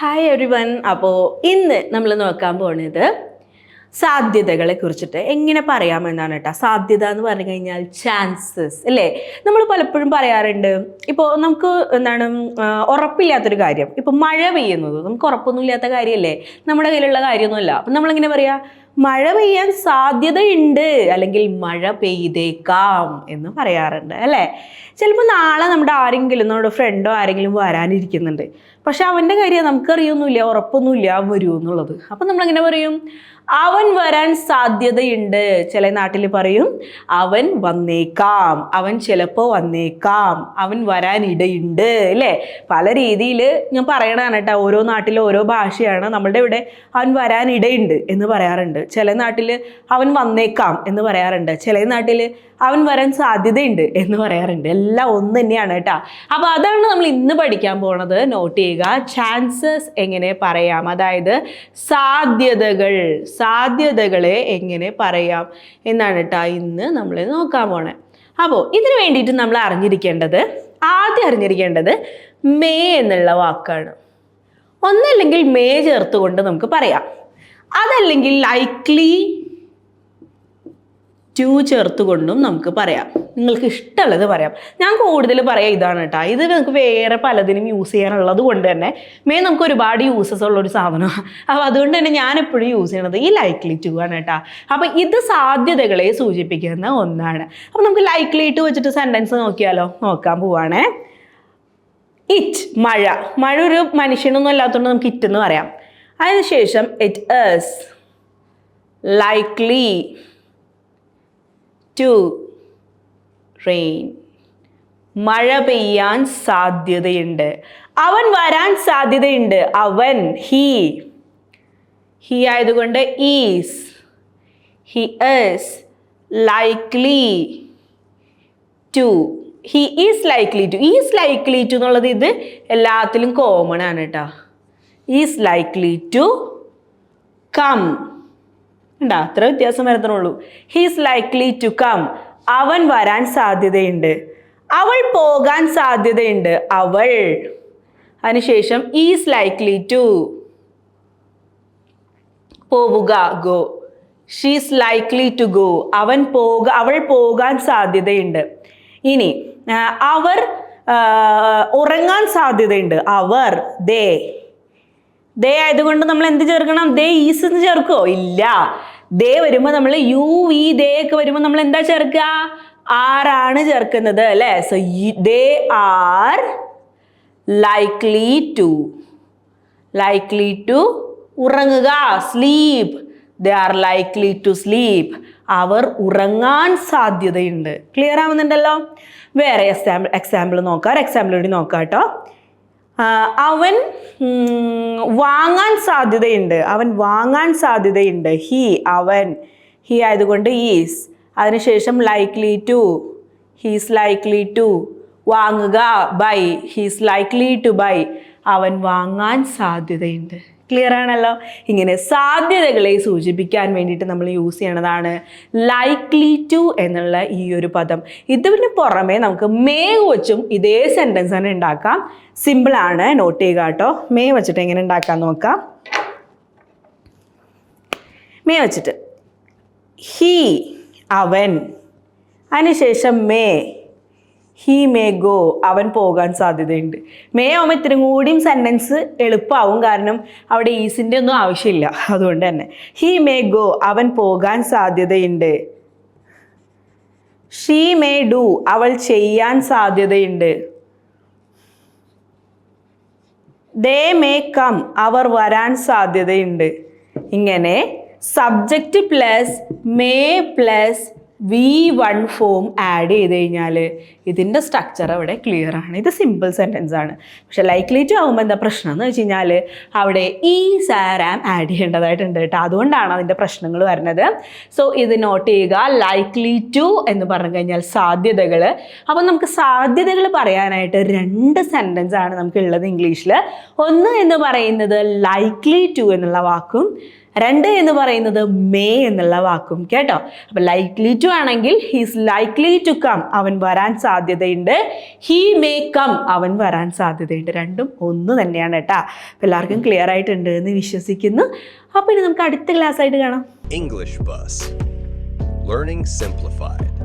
Hi every one അപ്പോൾ ഇന്ന് നമ്മൾ നോക്കാൻ പോണത് സാധ്യതകളെ കുറിച്ചിട്ട്. എങ്ങനെ പറയാമെന്നാണ് കേട്ടോ. സാധ്യത എന്ന് പറഞ്ഞു കഴിഞ്ഞാൽ ചാൻസസ് അല്ലേ? നമ്മൾ പലപ്പോഴും പറയാറുണ്ട്. ഇപ്പോൾ നമുക്ക് എന്താണ് ഉറപ്പില്ലാത്തൊരു കാര്യം. ഇപ്പോൾ മഴ പെയ്യുന്നത്. നമുക്ക് ഉറപ്പൊന്നുമില്ലാത്ത കാര്യമല്ലേ? നമ്മുടെ കയ്യിലുള്ള കാര്യമൊന്നുമല്ല. അപ്പം നമ്മളിങ്ങനെ പറയാ? മഴ പെയ്യാൻ സാധ്യതയുണ്ട്. അല്ലെങ്കിൽ മഴ പെയ്തേക്കാം എന്ന് പറയാറുണ്ട് അല്ലേ? ചിലപ്പോൾ നാളെ നമ്മുടെ ആരെങ്കിലും നമ്മുടെ ഫ്രണ്ടോ ആരെങ്കിലും വരാനിരിക്കുന്നുണ്ട്. പക്ഷെ അവന്റെ കാര്യം നമുക്കറിയൊന്നുമില്ല ഉറപ്പൊന്നുമില്ല അവൻ വരൂ എന്നുള്ളത്. അപ്പം നമ്മളെങ്ങനെ പറയും? അവൻ വരാൻ സാധ്യതയുണ്ട്. ചില നാട്ടിൽ പറയും അവൻ വന്നേക്കാം അവൻ ചിലപ്പോൾ വന്നേക്കാം അവൻ വരാനിടയുണ്ട് അല്ലേ? പല രീതിയിൽ ഞാൻ പറയണതാണ് കേട്ടോ. ഓരോ നാട്ടിലും ഓരോ ഭാഷയാണ് നമ്മളുടെ ഇവിടെ അവൻ വരാനിടയുണ്ട് എന്ന് പറയാറുണ്ട്. ചില നാട്ടിൽ അവൻ വന്നേക്കാം എന്ന് പറയാറുണ്ട്. ചില നാട്ടിൽ അവൻ വരാൻ സാധ്യതയുണ്ട് എന്ന് പറയാറുണ്ട്. എല്ലാം ഒന്ന് തന്നെയാണ് കേട്ടോ. അപ്പോൾ അതാണ് നമ്മൾ ഇന്ന് പഠിക്കാൻ പോണത്. നോട്ട് ചെയ്യുക. ചാൻസസ് എങ്ങനെ പറയാം? അതായത് സാധ്യതകൾ സാധ്യതകളെ എങ്ങനെ പറയാം എന്നാണ് കേട്ടോ ഇന്ന് നമ്മൾ നോക്കാൻ പോണേ. അപ്പോൾ ഇതിനു വേണ്ടിയിട്ട് നമ്മൾ അറിഞ്ഞിരിക്കേണ്ടത് ആദ്യം അറിഞ്ഞിരിക്കേണ്ടത് മേ എന്നുള്ള വാക്കാണ്. ഒന്നല്ലെങ്കിൽ മേ ചേർത്തുകൊണ്ട് നമുക്ക് പറയാം. അതല്ലെങ്കിൽ ലൈക്ലി ടു ചേർത്തുകൊണ്ടും നമുക്ക് പറയാം. നിങ്ങൾക്ക് ഇഷ്ടമുള്ളത് പറയാം. ഞാൻ കൂടുതൽ പറയാം ഇതാണ് കേട്ടോ. ഇത് നമുക്ക് വേറെ പലതിനും യൂസ് ചെയ്യാനുള്ളത് കൊണ്ട് തന്നെ. മെയിൻ നമുക്ക് ഒരുപാട് യൂസസ് ഉള്ള ഒരു സാധനമാണ് അപ്പോൾ അതുകൊണ്ട് തന്നെ ഞാൻ എപ്പോഴും യൂസ് ചെയ്യണത് ഈ ലൈക്ലി ടു ആണ് കേട്ടോ. അപ്പോൾ ഇത് സാധ്യതകളെ സൂചിപ്പിക്കുന്ന ഒന്നാണ്. അപ്പോൾ നമുക്ക് ലൈക്ലി ടു വെച്ചിട്ട് സെന്റൻസ് നോക്കിയാലോ? നോക്കാൻ പോവാണേ. ഇറ്റ് മഴ. മഴ ഒരു മനുഷ്യനൊന്നും അല്ലാത്തതുകൊണ്ട് നമുക്ക് ഇറ്റ് എന്ന് പറയാം. അതിനുശേഷം it is likely to rain മഴ പെയ്യാൻ സാധ്യതയുണ്ട്. അവൻ വരാൻ സാധ്യതയുണ്ട്. അവൻ ഹീ ഹീ ആയതുകൊണ്ട് is he is likely to he is likely to is likely to എന്നുള്ളത് ഇത് എല്ലാത്തിലും കോമൺ ആണ് കേട്ടോ. ഈസ് ലൈക്ലി ടു കം ഉണ്ടാ അത്ര വ്യത്യാസം വരുത്തണുള്ളൂ ഹീസ് ലൈക്ലി ടു കം അവൻ വരാൻ സാധ്യതയുണ്ട്. അവൾ പോകാൻ സാധ്യതയുണ്ട്. അവൾ. അതിനുശേഷം ഈസ് ലൈക്ലി ടു പോവുക go she's likely to go അവൻ പോക അവൾ പോകാൻ സാധ്യതയുണ്ട്. ഇനി അവർ ഉറങ്ങാൻ സാധ്യതയുണ്ട്. അവർ ദേ ദേ ആയതുകൊണ്ട് നമ്മൾ എന്ത് ചേർക്കണം? ദേ ഈസ് എന്ന് ചേർക്കുമോ ഇല്ല. ദേ വരുമ്പോൾ നമ്മൾ യു വി ദേ ഒക്കെ വരുമ്പോൾ നമ്മൾ എന്താ ചേർക്കുക? ആറാണ് ചേർക്കുന്നത് അല്ലേ? So they are likely to likely to ഉറങ്ങുക. Sleep they are likely to sleep അവർ ഉറങ്ങാൻ സാധ്യതയുണ്ട്. ക്ലിയർ ആവുന്നുണ്ടല്ലോ? വേറെ എക്സാമ്പിൾ എക്സാമ്പിൾ നോക്കാം. എക്സാമ്പിൾ കൂടി നോക്കാം കേട്ടോ. അവൻ വാങ്ങാൻ സാധ്യതയുണ്ട്. അവൻ വാങ്ങാൻ സാധ്യതയുണ്ട്. ഹി അവൻ. ഹി ആയതുകൊണ്ട് ഈസ് അതിനുശേഷം likely to he's likely to വാങ്ങുക buy he's likely to buy അവൻ വാങ്ങാൻ സാധ്യതയുണ്ട്. ക്ലിയർ ആണല്ലോ? ഇങ്ങനെ സാധ്യതകളെ സൂചിപ്പിക്കാൻ വേണ്ടിയിട്ട് നമ്മൾ യൂസ് ചെയ്യണതാണ് ലൈക്ലി ടു എന്നുള്ള ഈ ഒരു പദം. ഇതിന് പുറമെ നമുക്ക് മേ വെച്ചും ഇതേ സെന്റൻസ് തന്നെ ഉണ്ടാക്കാം. സിമ്പിളാണ് നോട്ട് ചെയ്യുക കേട്ടോ. മേ വെച്ചിട്ട് എങ്ങനെ ഉണ്ടാക്കാൻ നോക്കാം. മേ വെച്ചിട്ട്. ഹീ അവൻ. അതിനുശേഷം മേ ഹീ മേ ഗോ അവൻ പോകാൻ സാധ്യതയുണ്ട്. മേ ആവുമ്പോൾ ഇത്രയും കൂടിയും സെന്റൻസ് എളുപ്പമാവും കാരണം അവിടെ ഈസിന്റെ ഒന്നും ആവശ്യമില്ല. അതുകൊണ്ട് തന്നെ. ഹീ മേ ഗോ അവൻ പോകാൻ സാധ്യതയുണ്ട്. ഷീ മേ ഡു അവൾ ചെയ്യാൻ സാധ്യതയുണ്ട്. ദേ മേ കം അവർ വരാൻ സാധ്യതയുണ്ട്. ഇങ്ങനെ subject plus may plus V one form add ചെയ്ത് കഴിഞ്ഞാൽ ഇതിന്റെ സ്ട്രക്ചർ അവിടെ ക്ലിയർ ആണ്. ഇത് സിമ്പിൾ സെന്റൻസ് ആണ്. പക്ഷെ ലൈക്ലി ടു ആകുമ്പോൾ എന്താ പ്രശ്നം എന്ന് വെച്ച് കഴിഞ്ഞാൽ അവിടെ ഈ സാരാം ആഡ് ചെയ്യേണ്ടതായിട്ടുണ്ട് കേട്ടോ. അതുകൊണ്ടാണ് അതിന്റെ പ്രശ്നങ്ങൾ വരുന്നത്. സോ ഇത് നോട്ട് ചെയ്യുക. ലൈക്ലി ടു എന്ന് പറഞ്ഞു കഴിഞ്ഞാൽ സാധ്യതകൾ അപ്പോൾ നമുക്ക് സാധ്യതകൾ പറയാനായിട്ട് രണ്ട് സെന്റൻസ് ആണ് നമുക്ക് ഉള്ളത് ഇംഗ്ലീഷിൽ ഒന്ന് എന്ന് പറയുന്നത് ലൈക്ലി ടു എന്നുള്ള വാക്കും രണ്ട് എന്ന് പറയുന്നത് മേ എന്നുള്ള വാക്കും കേട്ടോ? അപ്പൊ ലൈക്ലി ടു ആണെങ്കിൽ ഹീസ് ലൈക്ലി ടു കം അവൻ വരാൻ സാധ്യതയുണ്ട്. ഹീ മേ കം അവൻ വരാൻ സാധ്യതയുണ്ട്. രണ്ടും ഒന്ന് തന്നെയാണ് കേട്ടോ. അപ്പൊ എല്ലാവർക്കും ക്ലിയർ ആയിട്ടുണ്ട് എന്ന് വിശ്വസിക്കുന്നു. അപ്പൊ ഇനി നമുക്ക് അടുത്ത ക്ലാസ് ആയിട്ട് കാണാം. English bus Learning Simplified.